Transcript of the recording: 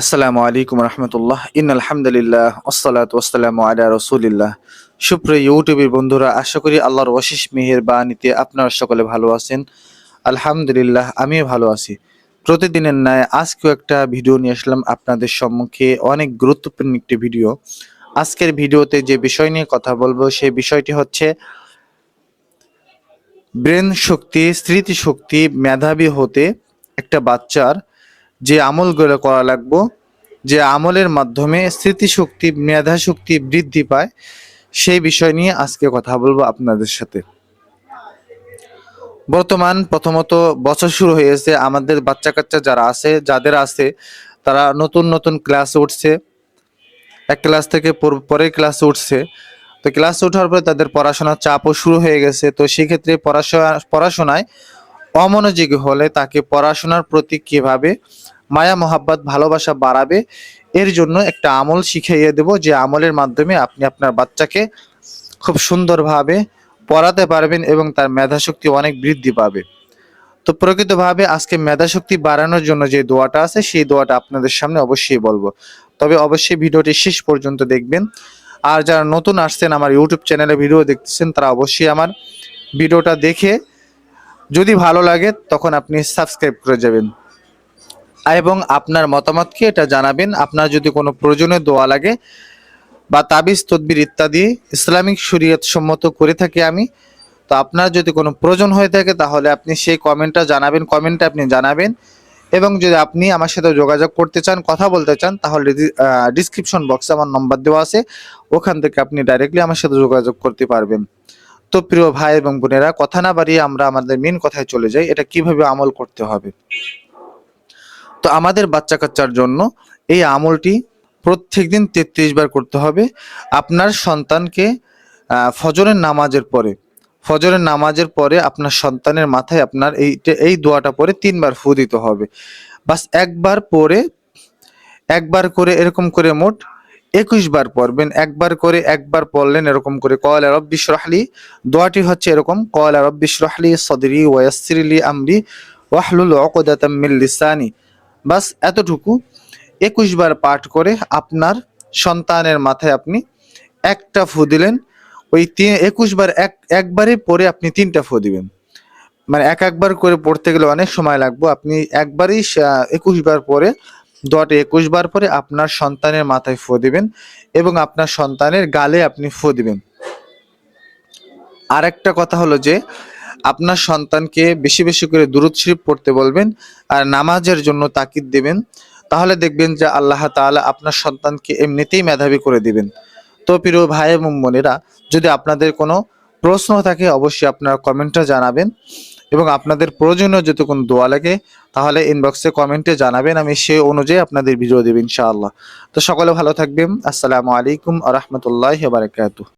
আসসালামু আলাইকুম রহমতুল্লাহ। ইন আলহামদুলিল্লাহ ওসালাত ওসালাম আলা রসুলিল্লাহ। সুপ্রিয় ইউটিউবের বন্ধুরা, আশা করি আল্লাহর অশেষ মেহের বাণীতে আপনারা সকলে ভালো আছেন। আলহামদুলিল্লাহ, আমিও ভালো আছি। প্রতিদিনের ন্যায় আজকেও একটা ভিডিও নিয়ে আসলাম আপনাদের সম্মুখে, অনেক গুরুত্বপূর্ণ একটি ভিডিও। আজকের ভিডিওতে যে বিষয় নিয়ে কথা বলব সেই বিষয়টি হচ্ছে ব্রেন শক্তি, স্মৃতিশক্তি মেধাবী হতে একটা বাচ্চার যে আমলগুলো করা লাগবো, যে আমলের মাধ্যমে স্মৃতিশক্তি, মেধাশক্তি বৃদ্ধি পায়, সেই বিষয় নিয়ে আজকে কথা বলব আপনাদের সাথে। বর্তমান প্রথমত বছর শুরু হয়েছে, আমাদের বাচ্চা কাচ্চা যারা আছে, যাদের আছে, তারা নতুন নতুন ক্লাস উঠছে। এক ক্লাস থেকে পর- পরের ক্লাসে উঠছে। তো ক্লাস ওঠার পরে তাদের পড়াশোনার চাপও শুরু হয়ে গেছে। তো সেক্ষেত্রে পড়াশোনা, পড়াশোনায় অমনোযোগী হলে তাকে পড়াশোনার প্রতি কীভাবে মায়া, মহাব্বত, ভালোবাসা বাড়াবে, এর জন্য একটা আমল শিখাইয়ে দেব যে আমলের মাধ্যমে আপনি আপনার বাচ্চাকে খুব সুন্দরভাবে পড়াতে পারবেন এবং তার মেধাশক্তি অনেক বৃদ্ধি পাবে। তো প্রকৃতভাবে আজকে মেধাশক্তি বাড়ানোর জন্য যে দোয়াটা আছে, সেই দোয়াটা আপনাদের সামনে অবশ্যই বলব। তবে অবশ্যই ভিডিওটি শেষ পর্যন্ত দেখবেন। আর যারা নতুন আসছেন আমার ইউটিউব চ্যানেলে ভিডিও দেখতেছেন, তারা অবশ্যই আমার ভিডিওটা দেখে যদি ভালো লাগে, তখন আপনি সাবস্ক্রাইব করে যাবেন। এবং আপনার মতামতকে এটা জানাবেন। আপনার যদি কোনো প্রয়োজনে দোয়া লাগে বা তাবিজ, তদবির ইত্যাদি ইসলামিক শরীয়ত সম্মত করে থাকি আমি, তো আপনার যদি কোনো প্রয়োজন হয়ে থাকে, তাহলে আপনি সেই কমেন্টটা জানাবেন কমেন্টে আপনি জানাবেন। এবং যদি আপনি আমার সাথে যোগাযোগ করতে চান, কথা বলতে চান, তাহলে ডিসক্রিপশন বক্সে আমার নম্বর দেওয়া আছে। ওখান থেকে আপনি ডাইরেক্টলি আমার সাথে যোগাযোগ করতে পারবেন। তো প্রিয় ভাই এবং বোনেরা, কথা না বাড়িয়ে আমরা আমাদের মেন কথায় চলে যাই, এটা কীভাবে আমল করতে হবে? তো আমাদের বাচ্চা কাচ্চার জন্য এই আমলটি প্রত্যেকদিন তেত্রিশ বার করতে হবে। আপনার সন্তানকে ফজরের নামাজের পরে, ফজরের নামাজের পরে আপনার সন্তানের মাথায় আপনার এই এই দোয়াটা পরে তিনবার ফু দিতে হবে। বাস একবার পরে, একবার করে এরকম করে মোট একুশ বার পড়বেন, একবার করে একবার পড়লেন এরকম করে, কয়লা রব্বিশ রাহলি দোয়াটি হচ্ছে এরকম, কয়লা রব্বিশ রাহলি সদরি ওয়াসিরলি আমরি ওয়াহলুল উকদাতাম মিন লিসানি বাস এতটুকু। একুশ বার পাঠ করে আপনার সন্তানের মাথায় আপনি একটা ফু দিলেন, ওই তিন একুশ বার এক, একবারে পরে আপনি তিনটা ফু দিবেন। মানে এক, একবার করে পড়তে গেলে অনেক সময় লাগবে, আপনি একবারই একুশ বার পরে দোয়াটা একুশ বার পরে আপনার সন্তানের মাথায় ফু দিবেন এবং আপনার সন্তানের গালে আপনি ফু দিবেন। আর একটা কথা হলো যে, আপনার সন্তানকে বেশি বেশি করে দুরুদ শরীফ পড়তে বলবেন আর নামাজের জন্য তাকিদ দিবেন। তাহলে দেখবেন যে আল্লাহ তাআলা আপনার সন্তানকে এমনিতেই মেধাবী করে দিবেন। তো প্রিয় ভাই এবং বোনেরা, যদি আপনাদের কোনো প্রশ্ন থাকে অবশ্যই আপনার কমেন্টটা জানাবেন। এবং আপনাদের প্রয়োজনীয় যদি কোনো দোয়া লাগে, তাহলে ইনবক্সে কমেন্টে জানাবেন, আমি সেই অনুযায়ী আপনাদের ভিডিও দেব, ইনশাআল্লাহ। তো সকলে ভালো থাকবেন, আসসালামু আলাইকুম আ রহমতুল্লাহ বারাকাতুহ।